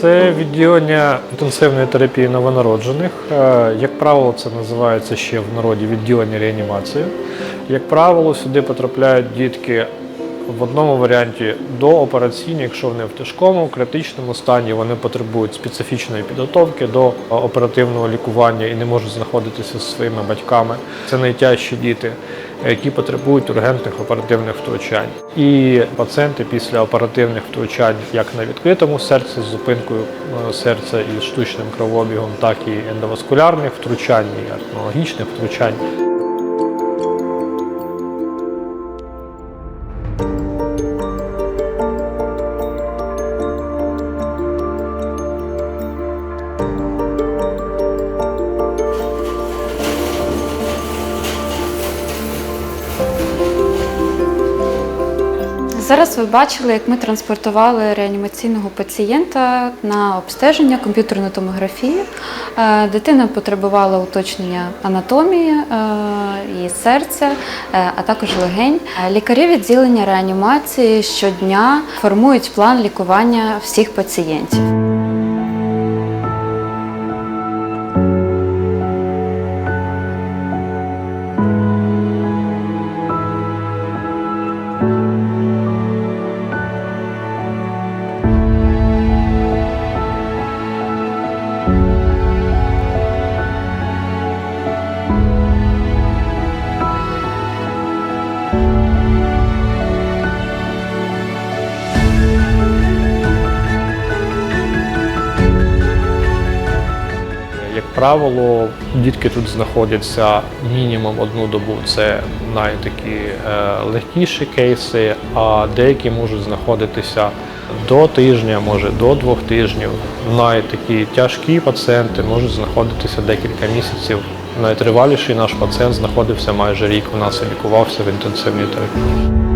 Це відділення інтенсивної терапії новонароджених. Е, Як правило, це називається ще в народі відділення реанімації. Як правило, сюди потрапляють дітки в одному варіанті доопераційні, якщо вони в тяжкому, критичному стані, вони потребують специфічної підготовки до оперативного лікування і не можуть знаходитися зі своїми батьками. Це найтяжчі діти, які потребують ургентних оперативних втручань. І пацієнти після оперативних втручань як на відкритому серці з зупинкою е, серця і штучним кровообігом, так і ендоваскулярних втручань, і артмологічних втручань. Зараз ви бачили, як ми транспортували реанімаційного пацієнта на обстеження комп'ютерну томографію. Е, Дитина потребувала уточнення анатомії її і серця, е, а також легень. Е, Лікарі відділення реанімації щодня формують план лікування всіх пацієнтів. Правило, дітки тут знаходяться мінімум одну добу. Це найтакі е, легкіші кейси, а деякі можуть знаходитися до тижня, може до двох тижнів. Найтакі тяжкі пацієнти можуть знаходитися декілька місяців. Найтриваліший наш пацієнт знаходився майже рік. У нас лікувався в інтенсивній терапії.